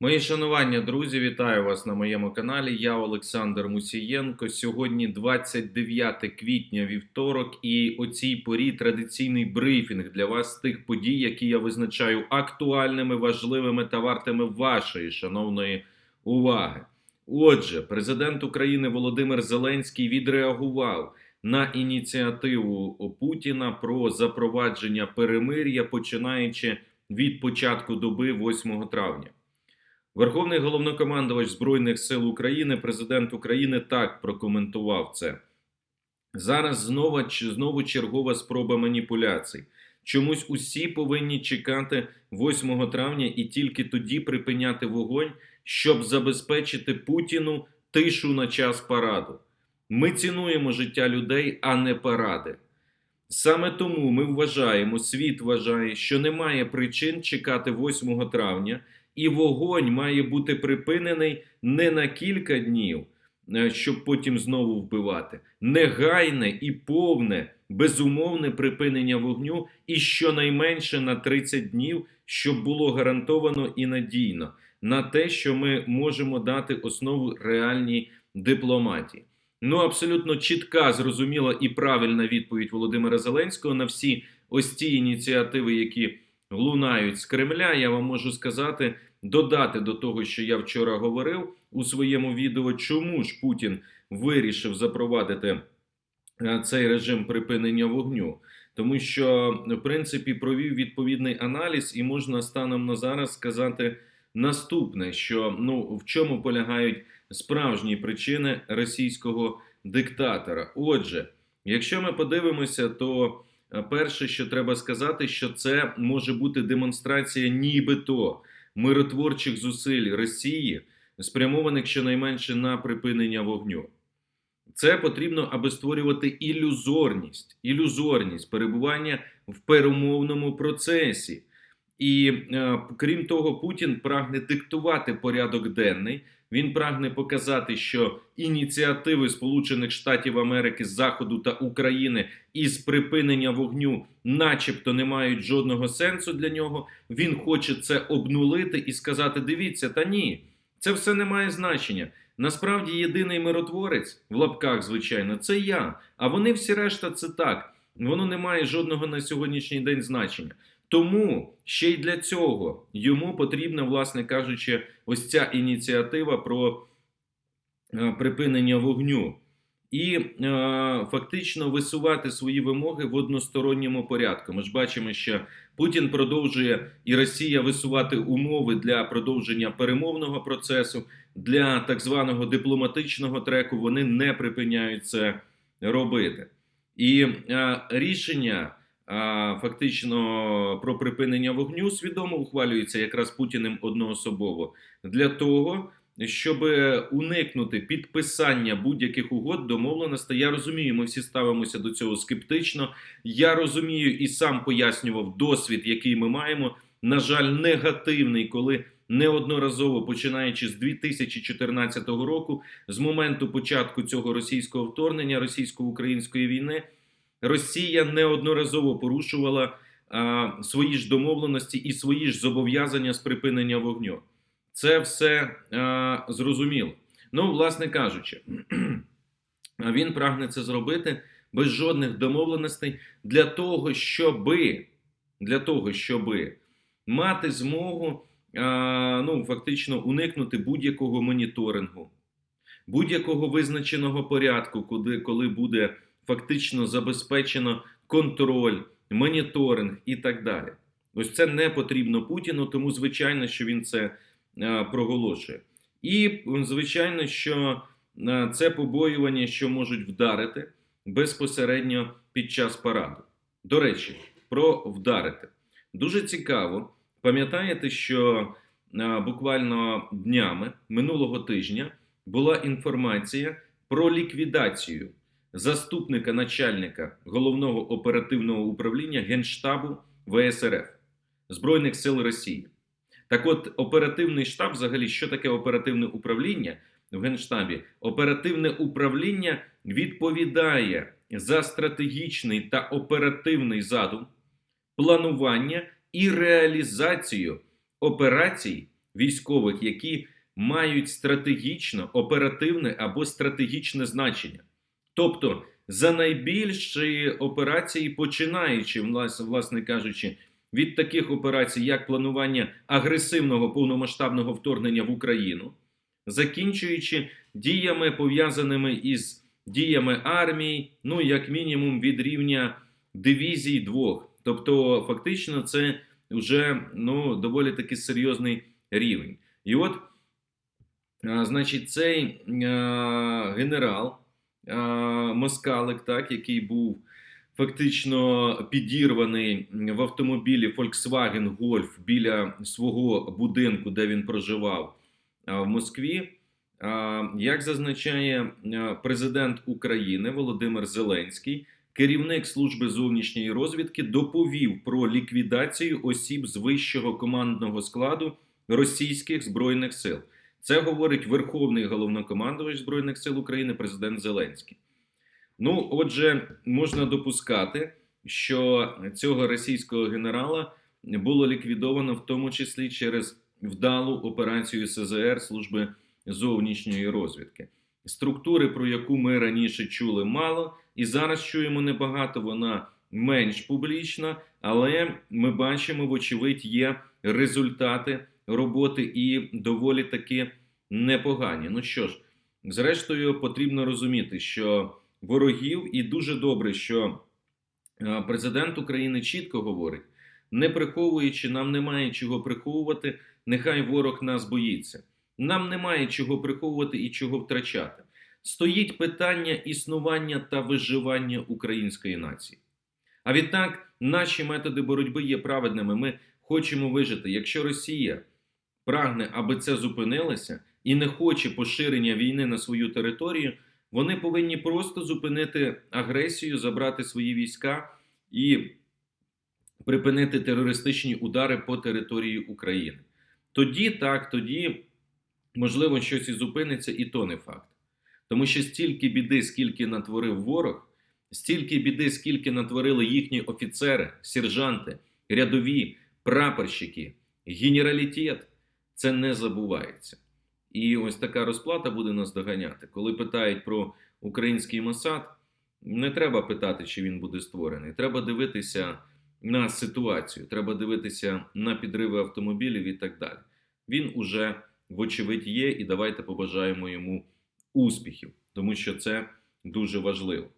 Мої шанування, друзі, вітаю вас на моєму каналі. Я Олександр Мусієнко. Сьогодні 29 квітня, вівторок, і о цій порі традиційний брифінг для вас тих подій, які я визначаю актуальними, важливими та вартими вашої шановної уваги. Отже, президент України Володимир Зеленський відреагував на ініціативу Путіна про запровадження перемир'я, починаючи від початку доби 8 травня. Верховний головнокомандувач Збройних сил України, президент України так прокоментував це. Зараз знову, знову чергова спроба маніпуляцій. Чомусь усі повинні чекати 8 травня і тільки тоді припиняти вогонь, щоб забезпечити Путіну тишу на час параду. Ми цінуємо життя людей, а не паради. Саме тому ми вважаємо, світ вважає, що немає причин чекати 8 травня і вогонь має бути припинений не на кілька днів, е, щоб потім знову вбивати. Негайне і повне, безумовне припинення вогню, і щонайменше на 30 днів, щоб було гарантовано і надійно на те, що ми можемо дати основу реальній дипломатії. Ну, абсолютно чітка, зрозуміла і правильна відповідь Володимира Зеленського на всі ось ці ініціативи, які лунають з Кремля. Я вам можу сказати, додати до того, що я вчора говорив у своєму відео, чому ж Путін вирішив запровадити е, цей режим припинення вогню. Тому що, в принципі, провів відповідний аналіз, і можна станом на зараз сказати наступне: що ну в чому полягають справжні причини російського диктатора. Отже, якщо ми подивимося, то е, перше, що треба сказати, що це може бути демонстрація, нібито миротворчих зусиль Росії, спрямованих щонайменше на припинення вогню. Це потрібно, аби створювати ілюзорність, ілюзорність перебування в перемовному процесі. І е, крім того, Путін прагне диктувати порядок денний. Він прагне показати, що ініціативи Сполучених Штатів Америки, Заходу та України із припинення вогню, начебто, не мають жодного сенсу для нього. Він хоче це обнулити і сказати: дивіться, та ні, це все не має значення. Насправді, єдиний миротворець в лапках, звичайно, це я. А вони всі решта це так. Воно не має жодного на сьогоднішній день значення. Тому ще й для цього йому потрібна, власне кажучи, ось ця ініціатива про е, припинення вогню і е, фактично висувати свої вимоги в односторонньому порядку. Ми ж бачимо, що Путін продовжує і Росія висувати умови для продовження перемовного процесу для так званого дипломатичного треку. Вони не припиняють це робити. І е, рішення фактично про припинення вогню свідомо ухвалюється якраз Путіним одноособово для того, щоб уникнути підписання будь-яких угод домовленостей. Я розумію, ми всі ставимося до цього скептично. Я розумію і сам пояснював досвід, який ми маємо. На жаль, негативний, коли неодноразово починаючи з 2014 року, з моменту початку цього російського вторгнення, російсько-української війни. Росія неодноразово порушувала а, свої ж домовленості і свої ж зобов'язання з припинення вогню. Це все а, зрозуміло. Ну, власне кажучи, він прагне це зробити без жодних домовленостей для того, щоби, для того, щоби мати змогу а, ну, фактично уникнути будь-якого моніторингу, будь-якого визначеного порядку, куди коли буде фактично забезпечено контроль, моніторинг і так далі. Ось це не потрібно Путіну, тому звичайно, що він це а, проголошує. І звичайно, що а, це побоювання, що можуть вдарити безпосередньо під час параду. До речі, про вдарити. Дуже цікаво. Пам'ятаєте, що а, буквально днями минулого тижня була інформація про ліквідацію заступника начальника головного оперативного управління Генштабу ВСРФ Збройних сил Росії. Так от, оперативний штаб, взагалі, що таке оперативне управління в Генштабі? Оперативне управління відповідає за стратегічний та оперативний задум, планування і реалізацію операцій військових, які мають стратегічно, оперативне або стратегічне значення. Тобто за найбільші операції, починаючи, власне, кажучи, від таких операцій, як планування агресивного повномасштабного вторгнення в Україну, закінчуючи діями, пов'язаними із діями армії, ну як мінімум від рівня дивізій двох. Тобто, фактично, це вже ну, доволі таки серйозний рівень. І от, значить, цей а, генерал Москалик, так, який був фактично підірваний в автомобілі Volkswagen Golf біля свого будинку, де він проживав а, в Москві. Як зазначає президент України Володимир Зеленський, керівник служби зовнішньої розвідки доповів про ліквідацію осіб з вищого командного складу російських збройних сил. Це говорить Верховний головнокомандувач Збройних сил України, президент Зеленський. Ну, отже, можна допускати, що цього російського генерала було ліквідовано в тому числі через вдалу операцію СЗР служби зовнішньої розвідки. Структури, про яку ми раніше чули мало, і зараз чуємо небагато, вона менш публічна, але ми бачимо, вочевидь, є результати роботи і доволі таки непогані. Ну що ж, зрештою, потрібно розуміти, що ворогів, і дуже добре, що е, президент України чітко говорить, не приховуючи, нам немає чого приховувати, нехай ворог нас боїться. Нам немає чого приховувати і чого втрачати. Стоїть питання існування та виживання української нації. А відтак, наші методи боротьби є праведними. Ми хочемо вижити. Якщо Росія прагне, аби це зупинилося, і не хоче поширення війни на свою територію, вони повинні просто зупинити агресію, забрати свої війська і припинити терористичні удари по території України. Тоді так, тоді можливо щось і зупиниться, і то не факт. Тому що стільки біди, скільки натворив ворог, стільки біди, скільки натворили їхні офіцери, сержанти, рядові, прапорщики, генералітет, це не забувається. І ось така розплата буде нас доганяти. Коли питають про український Мосад, не треба питати, чи він буде створений. Треба дивитися на ситуацію, треба дивитися на підриви автомобілів і так далі. Він уже, вочевидь, є, і давайте побажаємо йому успіхів, тому що це дуже важливо.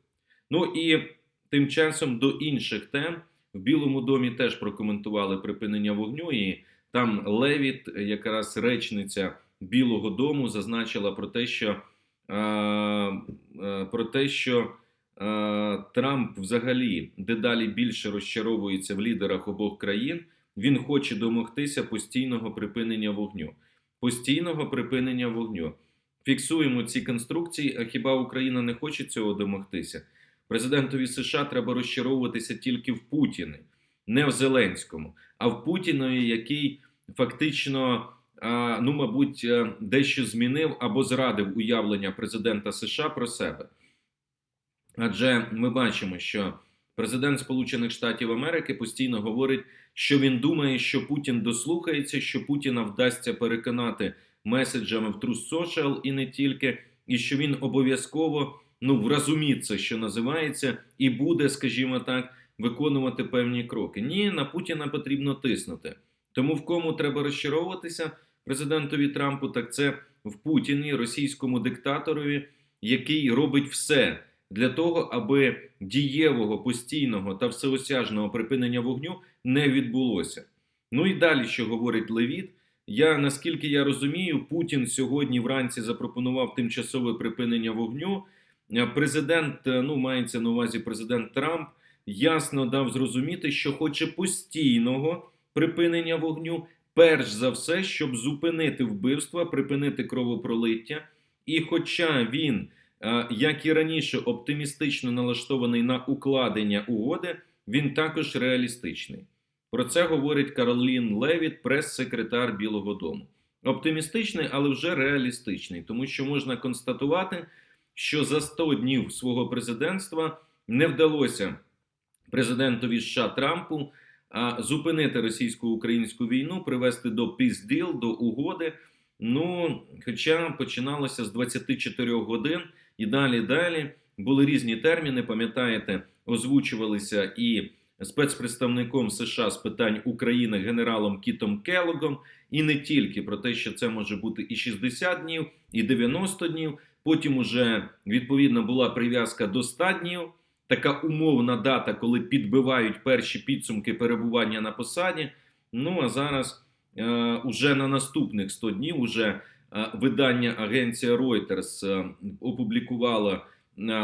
Ну і тим часом до інших тем в Білому домі теж прокоментували припинення вогню, і там Левіт, якраз речниця Білого Дому, зазначила про те, що е, е, про те, що е, Трамп взагалі дедалі більше розчаровується в лідерах обох країн. Він хоче домогтися постійного припинення вогню. Постійного припинення вогню. Фіксуємо ці конструкції. А хіба Україна не хоче цього домогтися? Президентові США треба розчаровуватися тільки в Путіні, не в Зеленському, а в Путінові, який фактично, ну, мабуть, е, дещо змінив або зрадив уявлення президента США про себе. Адже ми бачимо, що президент Сполучених Штатів Америки постійно говорить, що він думає, що Путін дослухається, що Путіна вдасться переконати меседжами в True Social і не тільки, і що він обов'язково ну вразуміться, що називається, і буде, скажімо так, виконувати певні кроки. Ні, на Путіна потрібно тиснути. Тому в кому треба розчаровуватися президентові Трампу, так це в Путіні, російському диктаторові, який робить все для того, аби дієвого, постійного та всеосяжного припинення вогню не відбулося. Ну і далі, що говорить Левіт, я наскільки я розумію, Путін сьогодні вранці запропонував тимчасове припинення вогню. Президент, ну мається на увазі президент Трамп, ясно дав зрозуміти, що хоче постійного припинення вогню, перш за все, щоб зупинити вбивства, припинити кровопролиття. І, хоча він, як і раніше, оптимістично налаштований на укладення угоди, він також реалістичний. Про це говорить Каролін Левіт, прес-секретар Білого Дому. Оптимістичний, але вже реалістичний, тому що можна констатувати, що за 100 днів свого президентства не вдалося президентові США Трампу зупинити російсько-українську війну, привести до deal, до угоди. Ну, хоча починалося з 24 годин і далі далі були різні терміни. Пам'ятаєте, озвучувалися і спецпредставником США з питань України генералом Кітом Келогом, і не тільки про те, що це може бути і 60 днів, і 90 днів. Потім уже відповідно була прив'язка до 100 днів. Така умовна дата, коли підбивають перші підсумки перебування на посаді. Ну а зараз е, уже на наступних 100 днів уже е, видання агенція Reuters е, опублікувала, е,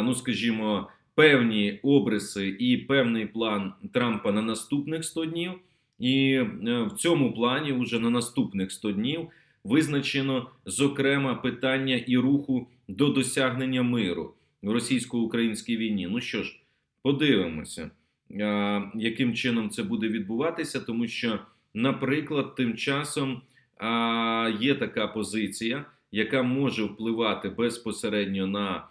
ну скажімо, певні обриси і певний план Трампа на наступних 100 днів. І е, в цьому плані, вже на наступних 100 днів, визначено зокрема питання і руху до досягнення миру в російсько-українській війні. Ну що ж, подивимося, яким чином це буде відбуватися, тому що, наприклад, тим часом є така позиція, яка може впливати безпосередньо на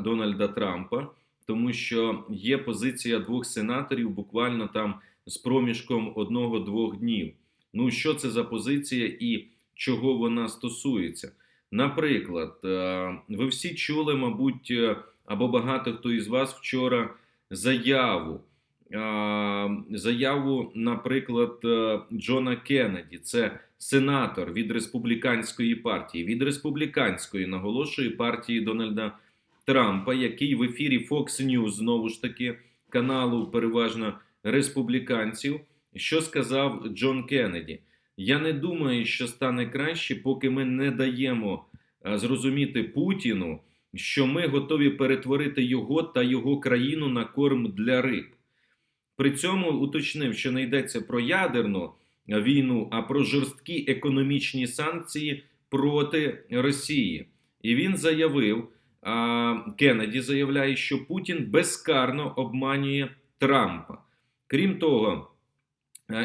Дональда Трампа, тому що є позиція двох сенаторів, буквально там з проміжком одного-двох днів. Ну, що це за позиція і чого вона стосується? Наприклад, е, ви всі чули, мабуть, е, або багато хто із вас вчора заяву. е, Заяву, наприклад, Джона Кеннеді, це сенатор від республіканської партії, від республіканської наголошую партії Дональда Трампа, який в ефірі Fox News, знову ж таки, каналу переважно республіканців, що сказав Джон Кеннеді. Я не думаю, що стане краще, поки ми не даємо е, зрозуміти Путіну, що ми готові перетворити його та його країну на корм для риб. При цьому уточнив, що не йдеться про ядерну війну, а про жорсткі економічні санкції проти Росії. І він заявив, Кеннеді заявляє, що Путін безкарно обманює Трампа. Крім того, е,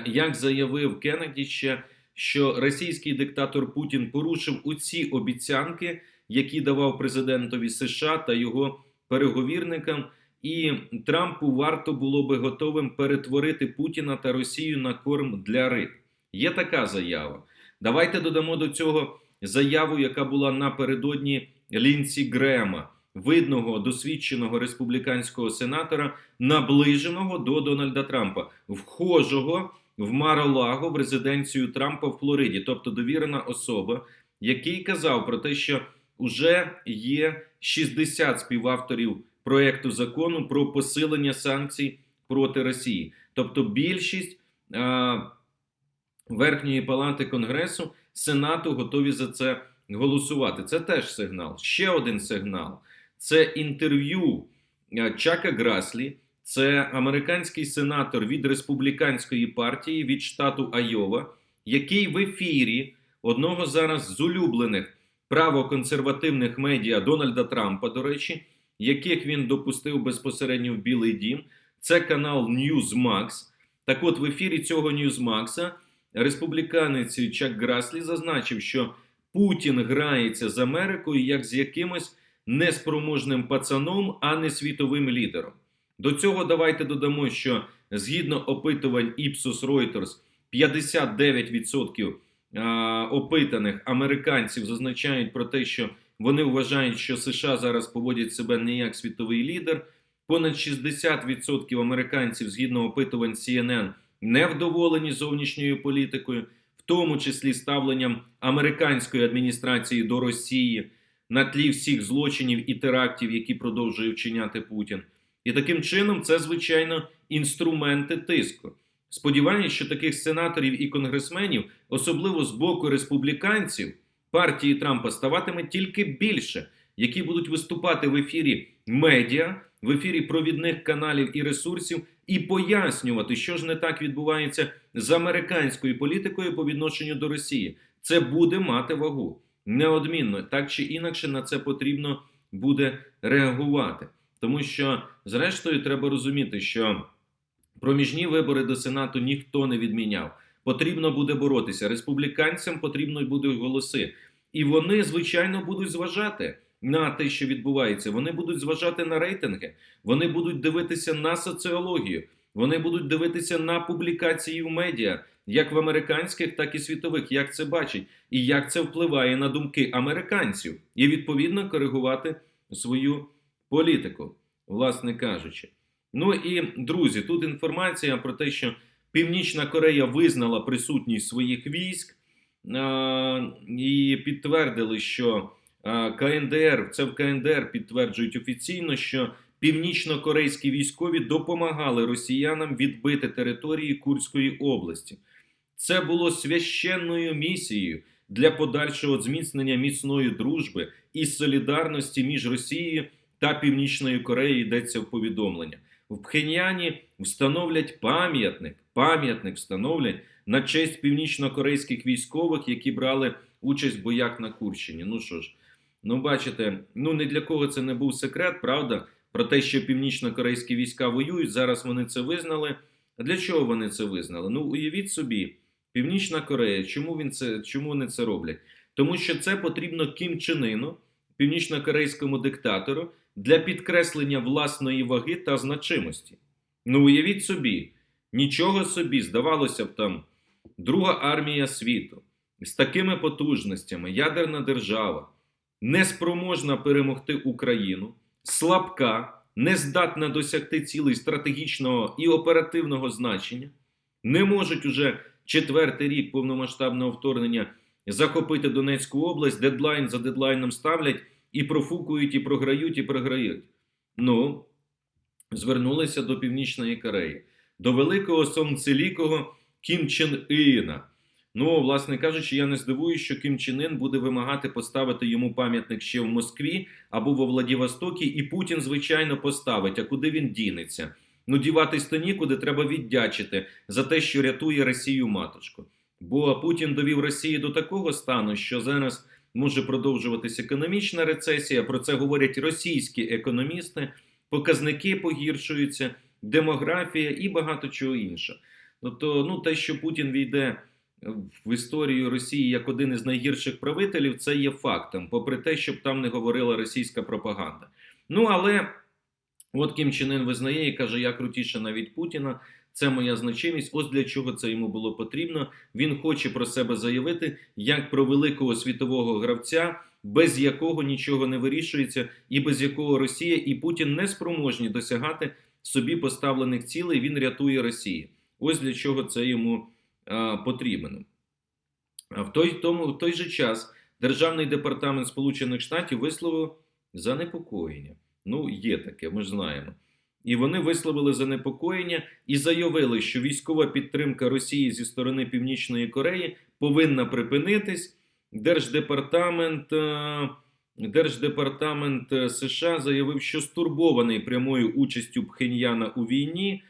як заявив Кеннеді ще, що російський диктатор Путін порушив усі обіцянки, які давав президентові США та його переговірникам, і Трампу варто було би готовим перетворити Путіна та Росію на корм для риб. Є така заява. Давайте додамо до цього заяву, яка була напередодні Лінсі Грема, видного досвідченого республіканського сенатора, наближеного до Дональда Трампа, вхожого в Маролаго в резиденцію Трампа в Флориді, тобто довірена особа, який казав про те, що вже є 60 співавторів проекту закону про посилення санкцій проти Росії, тобто більшість а, верхньої палати Конгресу Сенату готові за це голосувати. Це теж сигнал. Ще один сигнал це інтерв'ю е, Чака Граслі, це американський сенатор від республіканської партії від штату Айова, який в ефірі одного зараз з улюблених правоконсервативних медіа Дональда Трампа, до речі, яких він допустив безпосередньо в Білий Дім. Це канал Newsmax. Так от в ефірі цього Newsmax республіканець Чак Граслі зазначив, що Путін грається з Америкою як з якимось неспроможним пацаном, а не світовим лідером. До цього давайте додамо, що згідно опитувань Ipsos Reuters, 59% а, опитаних американців зазначають про те, що вони вважають, що США зараз поводять себе не як світовий лідер. Понад 60% американців, згідно опитувань CNN, невдоволені зовнішньою політикою, в тому числі ставленням американської адміністрації до Росії на тлі всіх злочинів і терактів, які продовжує вчиняти Путін. І таким чином це, звичайно, інструменти тиску. Сподіваюся, що таких сенаторів і конгресменів, особливо з боку республіканців, партії Трампа ставатиме тільки більше, які будуть виступати в ефірі медіа, в ефірі провідних каналів і ресурсів, і пояснювати, що ж не так відбувається з американською політикою по відношенню до Росії. Це буде мати вагу неодмінно, так чи інакше на це потрібно буде реагувати. Тому що, зрештою, треба розуміти, що проміжні вибори до Сенату ніхто не відміняв. Потрібно буде боротися. Республіканцям потрібно будуть голоси. І вони, звичайно, будуть зважати на те, що відбувається. Вони будуть зважати на рейтинги, вони будуть дивитися на соціологію. Вони будуть дивитися на публікації в медіа, як в американських, так і світових, як це бачать, і як це впливає на думки американців, і відповідно коригувати свою політику, власне кажучи. Ну і друзі, тут інформація про те, що Північна Корея визнала присутність своїх військ е- і підтвердили, що е- КНДР це в КНДР підтверджують офіційно, що північно-корейські військові допомагали росіянам відбити території Курської області. Це було священною місією для подальшого зміцнення міцної дружби і солідарності між Росією та Північною Кореєю. Йдеться в повідомлення. В Пхеньяні встановлять пам'ятник. Пам'ятник встановлять на честь північно-корейських військових, які брали участь в боях на Курщині. Ну що ж, ну бачите, ну не для кого це не був секрет, правда? Про те, що північно-корейські війська воюють. Зараз вони це визнали. А для чого вони це визнали? Ну, уявіть собі, Північна Корея, чому він це, чому вони це роблять? Тому що це потрібно Кім Чен північно-корейському диктатору, для підкреслення власної ваги та значимості. Ну, уявіть собі, нічого собі, здавалося б, там Друга армія світу з такими потужностями, ядерна держава, неспроможна перемогти Україну, слабка, не здатна досягти цілей стратегічного і оперативного значення, не можуть уже четвертий рік повномасштабного вторгнення захопити Донецьку область, дедлайн за дедлайном ставлять і профукують, і програють, і програють. Ну, звернулися до Північної Кореї, до великого сонцелікого Кім Чен Іна. Ну, власне кажучи, я не здивуюся, що Кім Чен Ін буде вимагати поставити йому пам'ятник ще в Москві або во Владивостокі, і Путін, звичайно, поставить. А куди він дінеться? Ну, діватись то нікуди треба віддячити за те, що рятує Росію матушку. Бо Путін довів Росію до такого стану, що зараз може продовжуватися економічна рецесія. Про це говорять російські економісти. Показники погіршуються, демографія і багато чого іншого. Тобто, ну те, що Путін війде в історію Росії як один із найгірших правителів, це є фактом, попри те, щоб там не говорила російська пропаганда. Ну але от Кім Чен Ын визнає і каже: я крутіше навіть Путіна. Це моя значимість. Ось для чого це йому було потрібно. Він хоче про себе заявити як про великого світового гравця, без якого нічого не вирішується, і без якого Росія і Путін не спроможні досягати собі поставлених цілей. Він рятує Росію. Ось для чого це йому а, потрібно. А в той, тому, в той же час Державний департамент Сполучених Штатів висловив занепокоєння. Ну, є таке, ми знаємо. І вони висловили занепокоєння і заявили, що військова підтримка Росії зі сторони Північної Кореї повинна припинитись. Держдепартамент е, Держдепартамент е, США заявив, що стурбований прямою участю Пхеньяна у війні,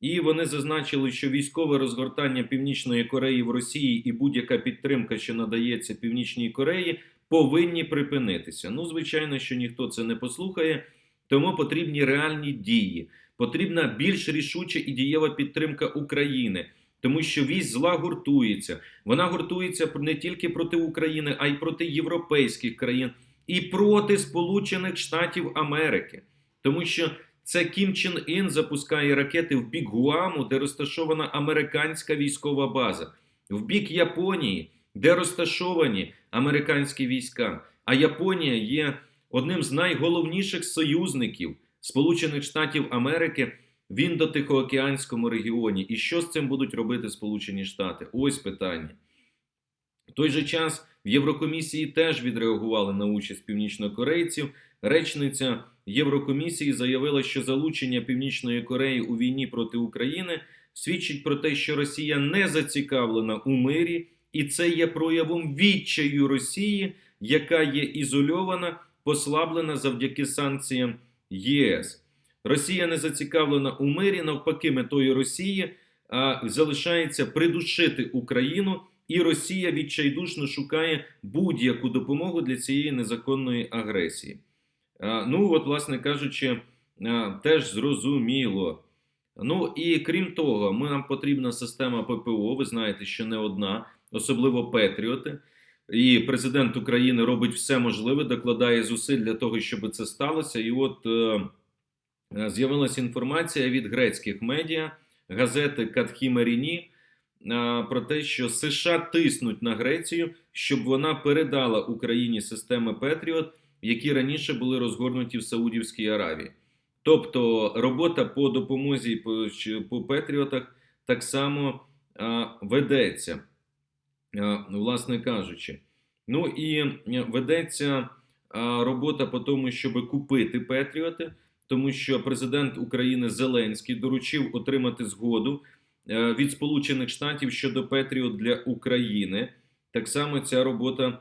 і вони зазначили, що військове розгортання Північної Кореї в Росії і будь-яка підтримка, що надається Північній Кореї, повинні припинитися. Ну, звичайно, що ніхто це не послухає. Тому потрібні реальні дії. Потрібна більш рішуча і дієва підтримка України, тому що вісь зла гуртується. Вона гуртується не тільки проти України, а й проти європейських країн і проти Сполучених Штатів Америки, тому що це Кім Чен Ін запускає ракети в бік Гуаму, де розташована американська військова база, в бік Японії, де розташовані американські війська. А Японія є одним з найголовніших союзників Сполучених Штатів Америки в індотихоокеанському регіоні. І що з цим будуть робити Сполучені Штати? Ось питання. В той же час в Єврокомісії теж відреагували на участь північнокорейців. Речниця Єврокомісії заявила, що залучення Північної Кореї у війні проти України свідчить про те, що Росія не зацікавлена у мирі, і це є проявом відчаю Росії, яка є ізольована послаблена завдяки санкціям ЄС. Росія не зацікавлена у мирі, навпаки, метою Росії а, залишається придушити Україну, і Росія відчайдушно шукає будь-яку допомогу для цієї незаконної агресії. А, ну, от, власне кажучи, а, теж зрозуміло. Ну і крім того, ми, нам потрібна система ППО. Ви знаєте, що не одна, особливо Петріоти. І президент України робить все можливе, докладає зусиль для того, щоб це сталося. І от е, з'явилася інформація від грецьких медіа газети Катхімаріні а, про те, що США тиснуть на Грецію, щоб вона передала Україні системи Петріот, які раніше були розгорнуті в Саудівській Аравії. Тобто робота по допомозі по, по Петріотах так само а, ведеться, власне кажучи. Ну і е, ведеться робота по тому, щоб купити Петріоти, тому що президент України Зеленський доручив отримати згоду е, від Сполучених Штатів щодо Петріот для України. Так само ця робота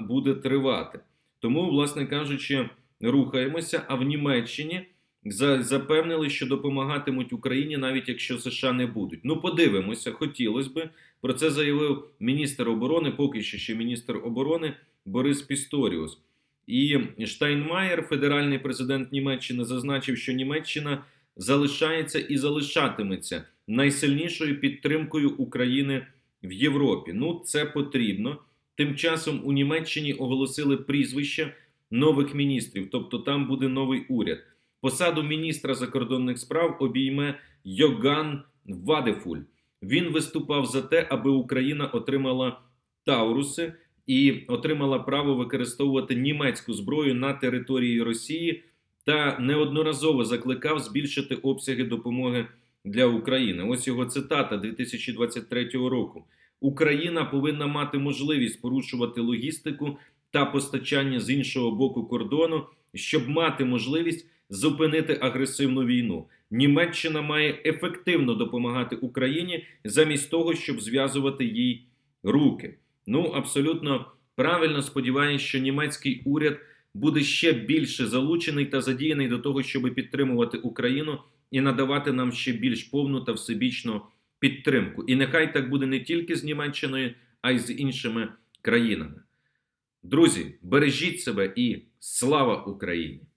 буде тривати. Тому, власне кажучи, рухаємося. А в Німеччині запевнили, що допомагатимуть Україні, навіть якщо США не будуть. Ну, подивимося, хотілося би. Про це заявив міністр оборони, поки що ще міністр оборони Борис Пісторіус. І Штайнмаєр, федеральний президент Німеччини, зазначив, що Німеччина залишається і залишатиметься найсильнішою підтримкою України в Європі. Ну, це потрібно. Тим часом у Німеччині оголосили прізвища нових міністрів, тобто там буде новий уряд. Посаду міністра закордонних справ обійме Йоган Вадефуль. Він виступав за те, аби Україна отримала Тауруси і отримала право використовувати німецьку зброю на території Росії та неодноразово закликав збільшити обсяги допомоги для України. Ось його цитата 2023 року. Україна повинна мати можливість порушувати логістику та постачання з іншого боку кордону, щоб мати можливість зупинити агресивну війну. Німеччина має ефективно допомагати Україні замість того, щоб зв'язувати їй руки. Ну абсолютно правильно сподіваюся, що німецький уряд буде ще більше залучений та задіяний до того, щоб підтримувати Україну і надавати нам ще більш повну та всебічну підтримку. І нехай так буде не тільки з Німеччиною, а й з іншими країнами. Друзі, бережіть себе і слава Україні!